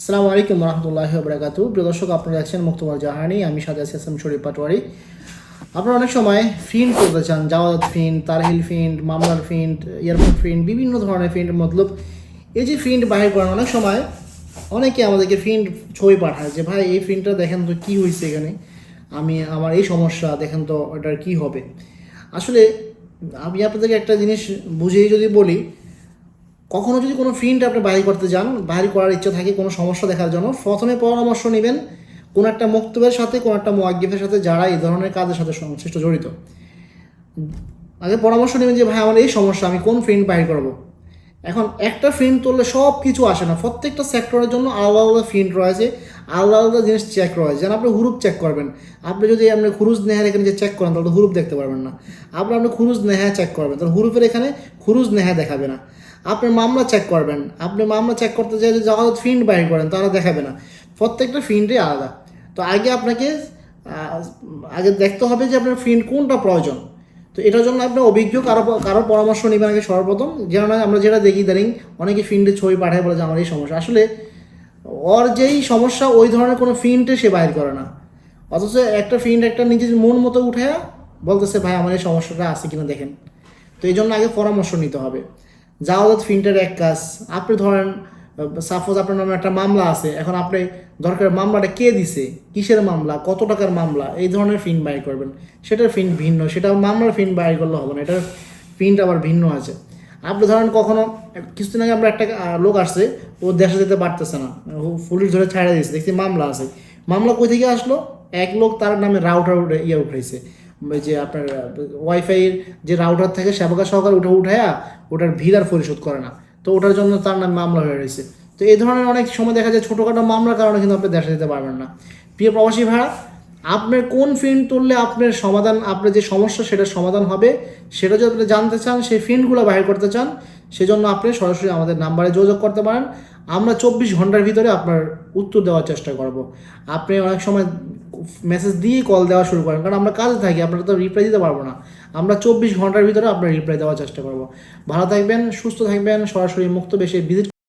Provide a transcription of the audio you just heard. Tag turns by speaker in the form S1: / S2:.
S1: আসসালামু আলাইকুম রহমতুল্লাহ বরাকাতু প্রিয় দর্শক, আপনারা দেখছেন মুক্তবর জাহানি। আমি সাজা এসএম শরীফ পাটোয়ারি। আপনারা অনেক সময় ফিন্ড করতে চান, জাওয়াত ফিন্ড তারহিল ফিন্ড মামলার ফিন্ড এয়ারপোর্ট ফিন্ড বিভিন্ন ধরনের ফিন্ড মতলব। এই যে ফিন্ড বাহির করেন, অনেক সময় অনেকে আমাদেরকে ফিন্ড ছবি পাঠায় যে, ভাই, এই ফিন্ডটা দেখেন তো কী হয়েছে এখানে? আমি, আমার এই সমস্যা, দেখেন তো ওটার কী হবে? আসলে আমি আপনাদেরকে একটা জিনিস বুঝেই যদি বলি কখনো যদি কোনো ফিল্ড আপনি বাইর করতে যান বাইর করার ইচ্ছা থাকে, কোনো সমস্যা দেখার জন্য, প্রথমে পরামর্শ নেবেন কোনো একটা মক্তবের সাথে, কোনো একটা মোয়াজ্ঞেফের সাথে যারা এই ধরনের কাজের সাথে সংশ্লিষ্ট জড়িত। আগে পরামর্শ নেবেন যে, ভাই, আমার এই সমস্যা, আমি কোন ফিল্ড বাইর করব? এখন একটা ফিল্ড তুললে সব কিছু আসে না। প্রত্যেকটা সেক্টরের জন্য আলাদা আলাদা ফিল্ড রয়েছে। আলাদা আলাদা জিনিস চেক করা হয়। যেন আপনি হুরুপ চেক করবেন। আপনি যদি আপনি খুরুজ নেহার এখানে যে চেক করেন, তাহলে হুরুপ দেখতে পারবেন না। আপনি আপনি খুরুজ নেহা চেক করবেন, তাহলে হুরুপের এখানে খুরুজ নেহা দেখাবে না। আপনি মামলা চেক করবেন। আপনি মামলা চেক করতে চাই যখন ফিন্ড বাইর করেন, তারা দেখাবে না। প্রত্যেকটা ফিন্ডই আলাদা। তো আগে আপনাকে আগে দেখতে হবে যে আপনার ফিন্ড কোনটা প্রয়োজন। তো এটার জন্য আপনি অভিজ্ঞ, কারও কারোর পরামর্শ নেবেন আগে সর্বপ্রথম। যেন আমরা যেটা দেখি দাঁড়িং অনেকে ফিন্ডে ছবি পাঠায় বলে যে, আমার এই সমস্যা। আসলে ওর যেই সমস্যা, ওই ধরনের কোনো ফিন্ডে সে বাইর করে না। অথচ একটা ফিন্ড একটা নিজের মন মতো উঠে বলতেছে, ভাই, আমার এই সমস্যাটা আছে কিনা দেখেন। তো এই জন্য আগে পরামর্শ নিতে হবে। জাওয়াত ফিন্টের এক কাজ, আপনি ধরেন সাপোজ আপনার নামে একটা মামলা আছে, এখন আপনি দরকার মামলাটা কে দিছে, কিসের মামলা, কত টাকার মামলা, এই ধরনের ফিন বাইর করবেন। সেটার ফিন ভিন্ন, সেটা মামলার ফিন বাইর করলে হবে না, এটার ফিনটা আবার ভিন্ন আছে। আপনি ধরেন কখনো, কিছুদিন আগে আমরা একটা লোক আসছে, ও দেশে যেতে পারতেছে না। পুলিশ ধরে ছাড়া দিয়েছে, দেখছি মামলা আছে। মামলা কই থেকে আসলো? এক লোক তার নামে রাউটার উঠে ইয়ে ওই যে আপনার ওয়াইফাইয়ের যে রাউটার থাকে, সেবকা সহকার উঠে উঠায়া, ওটার ভিড় আর পরিশোধ করে না। তো ওটার জন্য তার নামে মামলা হয়ে রয়েছে। তো এই ধরনের অনেক সময় দেখা যায় ছোটোখাটো মামলার কারণে কিন্তু আপনি দেশে যেতে পারবেন না। প্রিয় প্রবাসী ভাড়া আপনার কোন ফিল্ড তুললে আপনার সমাধান, আপনার যে সমস্যা সেটার সমাধান হবে, সেটা যদি আপনি জানতে চান, সেই ফিল্ডগুলো বাইর করতে চান, সেজন্য আপনি সরাসরি আমাদের নাম্বারে যোগাযোগ করতে পারেন। আমরা চব্বিশ ঘণ্টার ভিতরে আপনার উত্তর দেওয়ার চেষ্টা করব। আপনি অনেক সময় মেসেজ দিয়ে কল দেওয়া শুরু করেন, কারণ আমরা কাজে থাকি, আপনারা তো রিপ্লাই দিতে পারব না। আমরা চব্বিশ ঘণ্টার ভিতরে আপনার রিপ্লাই দেওয়ার চেষ্টা করব। ভালো থাকবেন, সুস্থ থাকবেন, সরাসরি মুক্ত বেশি ভিজিট